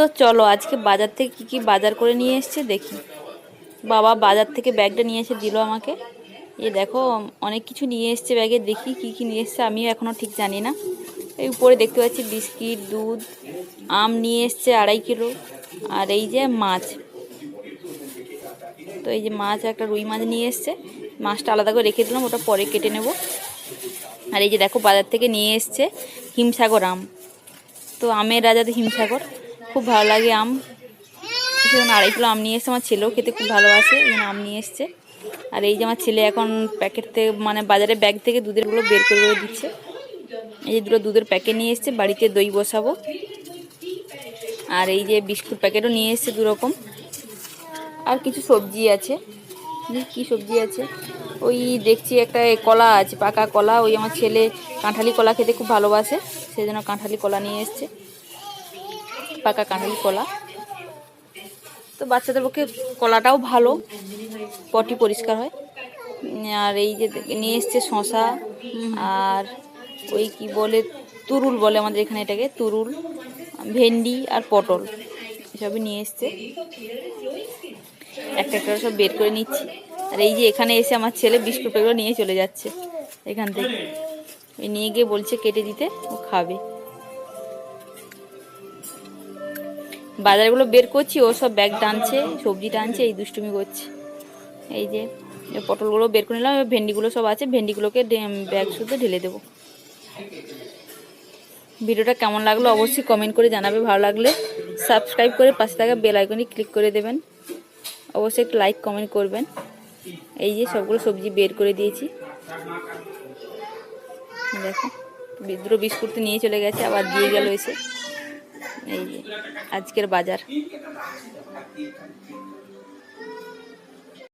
তো চলো আজকে বাজার থেকে কি কি বাজার করে নিয়ে এসছে দেখি। বাবা বাজার থেকে ব্যাগটা নিয়ে এসে দিল আমাকে। এ দেখো, অনেক কিছু নিয়ে এসছে ব্যাগে, দেখি কি কি নিয়ে এসছে, আমিও এখনও ঠিক জানি না। এই উপরে দেখতে পাচ্ছি বিস্কিট, দুধ, আম নিয়ে এসছে আড়াই কিলো, আর এই যে মাছ। তো এই যে মাছ একটা রুই মাছ নিয়ে এসছে, মাছটা আলাদা করে রেখে দিলাম, ওটা পরে কেটে নেব। আর এই যে দেখো বাজার থেকে নিয়ে এসছে হিমসাগর আম। তো আমের রাজা তো হিমসাগর। খুব ভালো লাগে আম। আড়াই কিলো আম নিয়ে এসছে, আমার ছেলেও খেতে খুব ভালোবাসে, এই আম নিয়ে এসছে। আর এই যে আমার ছেলে এখন প্যাকেট থেকে মানে বাজারে ব্যাগ থেকে দুধেরগুলো বের করে করে দিচ্ছে। এই যে দুটো দুধের প্যাকেট নিয়ে এসছে, বাড়িতে দই বসাবো। আর এই যে বিস্কুট প্যাকেটও নিয়ে এসছে দুরকম। আর কিছু সবজি আছে। কি সবজি আছে। ওই দেখছি একটা কলা আছে, পাকা কলা। ওই আমার ছেলে কাঁঠালি কলা খেতে খুব ভালোবাসে, সেই জন্য কাঁঠালি কলা নিয়ে এসছে। পাকা কাঁঠালি কলা। তো বাচ্চাদের পক্ষে কলাটাও ভালো, পটি পরিষ্কার হয়। আর এই যে নিয়ে এসছে শশা আর ওই কি বলে, তুরুল বলে আমাদের এখানে এটাকে, তুরুল, ভেন্ডি আর পটল, এসবই নিয়ে এসছে। একটা একটা সব বের করে নিচ্ছি। আর এই যে এখানে এসে আমার ছেলে বিস্কুট নিয়ে চলে যাচ্ছে এখান থেকে। নিয়ে গিয়ে বলছে কেটে দিতে, ও খাবে। বাজারগুলো বের করছি, ও সব ব্যাগ টানছে, সবজি টানছে, এই দুষ্টুমি করছে। এই যে পটলগুলো বের করে নিলাম ভেন্ডিগুলো সব আছে, ভেন্ডিগুলোকে ব্যাগ শুদ্ধ ঢেলে দেবো। ভিডিওটা কেমন লাগল অবশ্যই কমেন্ট করে জানাবে, ভালো লাগলে সাবস্ক্রাইব করে পাশে থাকা বেল আইকনে ক্লিক করে দেবেন। অবশ্যই একটু লাইক কমেন্ট করবেন। এই যে সবগুলো সবজি বের করে দিয়েছি। দেখো দুটো বিস্কুট নিয়ে চলে গেছে, আবার দিয়ে গেল এসে। এই যে আজকের বাজার